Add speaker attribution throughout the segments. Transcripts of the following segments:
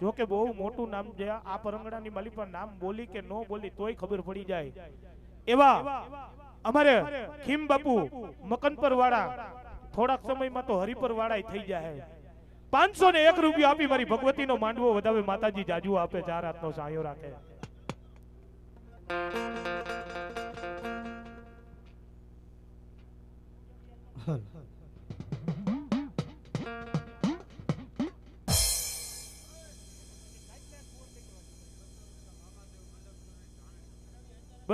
Speaker 1: જો કે બહુ મોટું નામ છે આ પરંગણાની માલિક પણ નામ બોલી કે નો બોલી તોય ખબર પડી જાય. એવા અમારે ખીમ બાપુ મકનપર વાળા થોડાક સમયમાં તો હરિપર વાળા થઈ જાય પાંચસો ને એક રૂપિયા આપી મારી ભગવતી નો માંડવો વધાવે માતાજી જાજુ આપે ચાર હાથનો સાયો રાખે.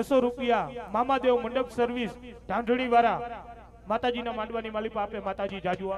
Speaker 1: બસો રૂપિયા મામાદેવ મંડપ સર્વિસ ઢાંઢળી વાળા માતાજીના માંડવાની માલિપા આપે માતાજી જાજુ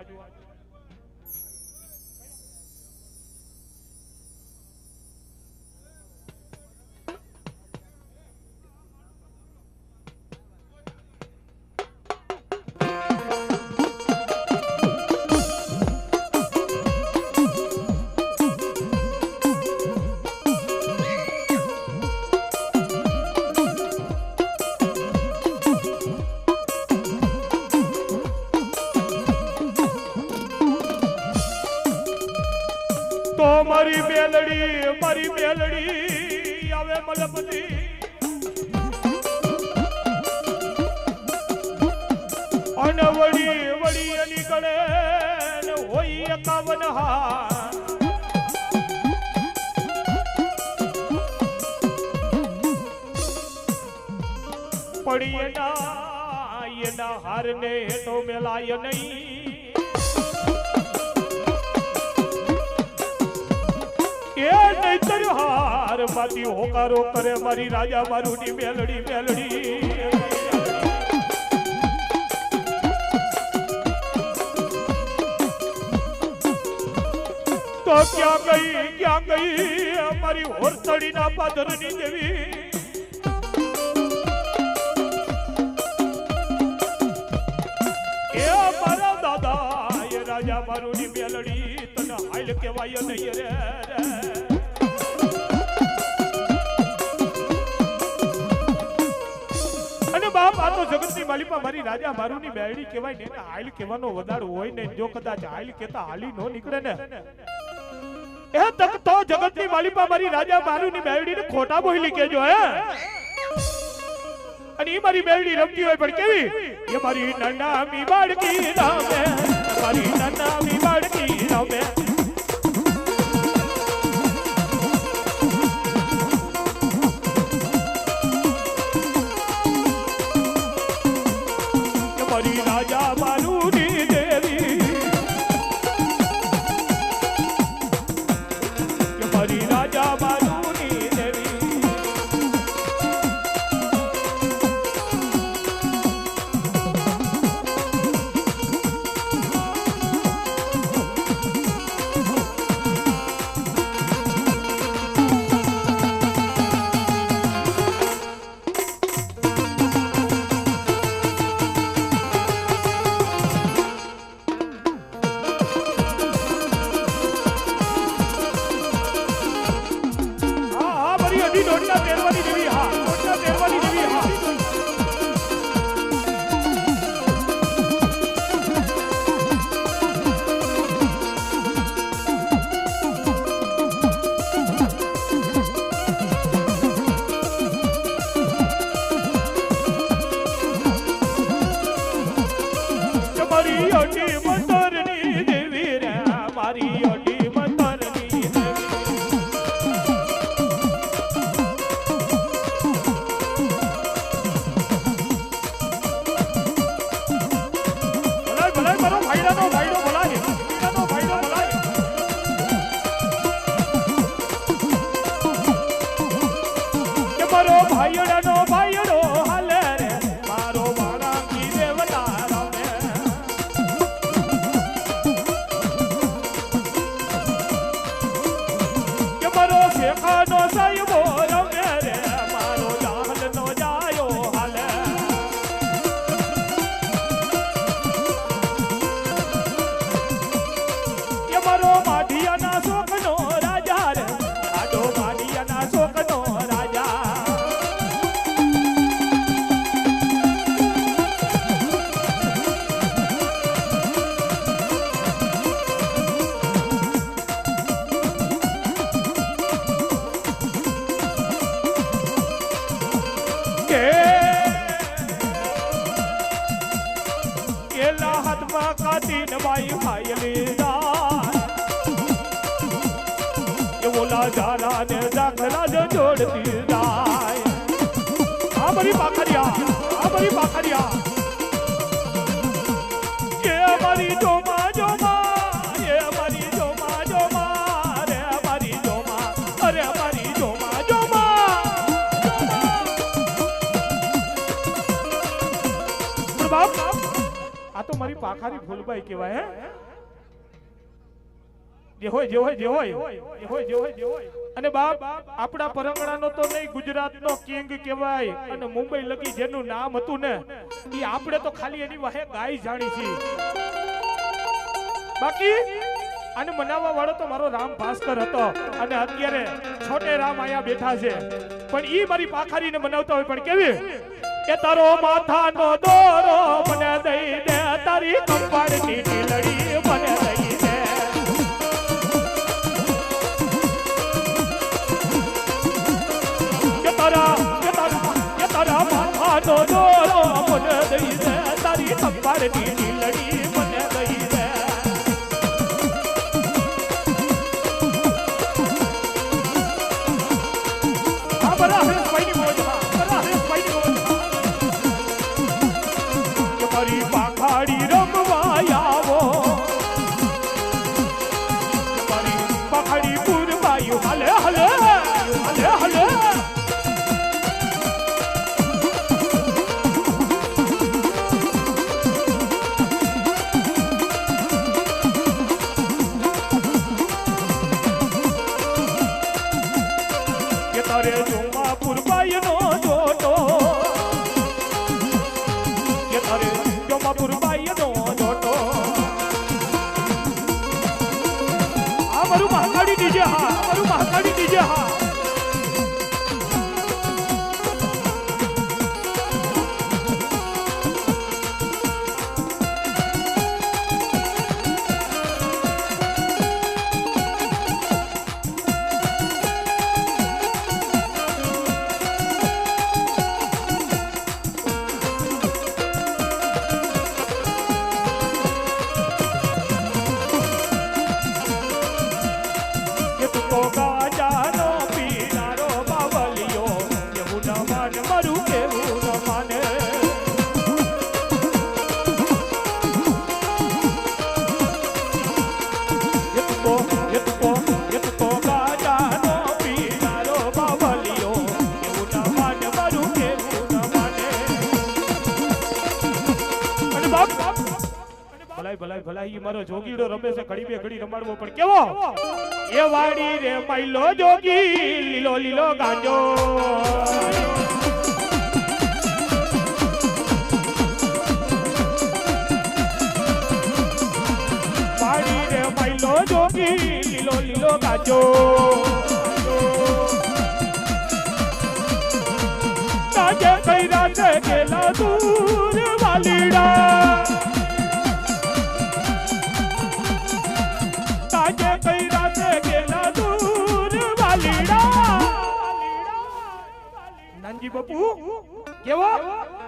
Speaker 1: મેલડી, મારી મેલડી, આવે મલમતી અને વળી વળી એની ને હોય એકાવન હા પડી એના એના હારને તો મેલાય નહીં. નહીતર હાર માતી હોકારો કરે મારી રાજા મારુની મેલડી મેલડી. તો ક્યાં ગઈ ક્યાં ગઈ અમારી હોરસડી ના પાદરની દેવી રાજા મારુની મેલડી, તને હાલ કહેવાય નહીં રે. બાપ આ તો જગતની માલિપા મારી રાજા મારુની બેડી કહેવાય ને હાલ કહેવાનો વધારો હોય ને જો કદાચ હાલ કહેતા હાલી નો નીકળે ને. એ તક તો જગતની માલિપા મારી રાજા મારુની ને ખોટા બોલી કેજો હે. અને એ મારી બેડી રમતી હોય પણ કેવી? એ મારી નનામી બાળકી રામે મારી નનામી બાળકી રમે. આ તો મારી પાખારી ફૂલબાઈ કહેવાય હે? જે હોય જે હોય જે હોય. જે હોય જે હોય જે હોય અને બાપ આપણા પરંગણાનો તો નહીં ગુજરાતનો કિંગ કહેવાય. અને મુંબઈ લગી જેનું નામ હતું ને એ આપણે તો ખાલી એની વાહે ગાય જાણી છીએ બાકી આને મનાવવા વાળો તો મારો રામ ભાસ્કર હતો. અને અત્યારે છોટે રામ આયા બેઠા છે. પણ ઈ મારી પાખારીને મનાવતા હોય પણ કેવી? એ તારો માથાનો દોરો મને દઈ દે. તારી કંપાળની ઢીલડી મને દઈ દે કે તારા કે તારા કે મને દઈ દે તારી કંપાળની 呀哈。જોગીડો રમે છે, ઘડી બે ઘડી રમાડવો, પણ કેવો? એ વાડી રે મૈલો જોગી, લીલો લીલો ગાંજો. વાડી રે મૈલો જોગી, લીલો લીલો ગાંજો. તાજે કઈ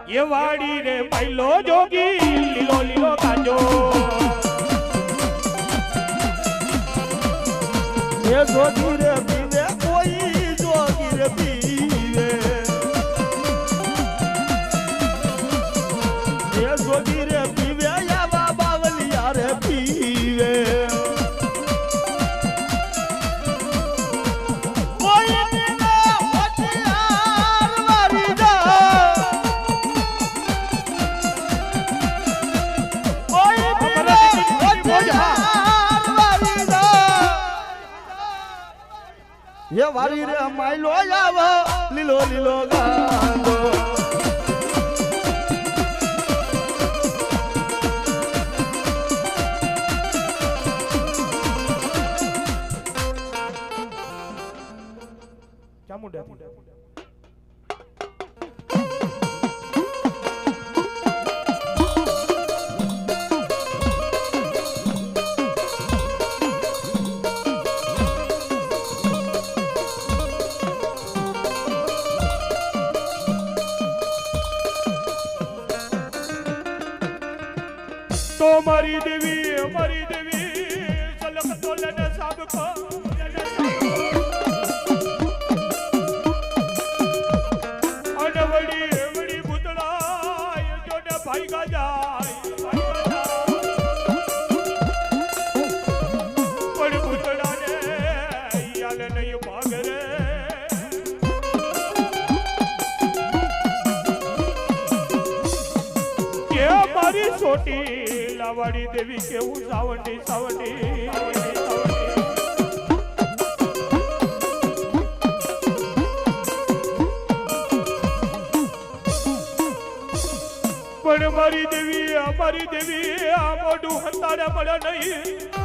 Speaker 1: એ વાડી રે મૈલો જોગી લીલો લીલો કાજો.
Speaker 2: એ જોગી રે એ વારી રે માયલો આવ લીલો લીલો ગાંડો.
Speaker 1: ચામુંડા તો અમારી દેવી, મારી દેવી સલક તો લને સાબ કો વળી વળી ભૂતળા એ જોડે ભાઈ ગા જાય. લાવાડી દેવી કેવું સાવંડી સાવંડી. પણ મારી દેવી અમારી દેવી, આ મોઢું હતારે મળે નહીં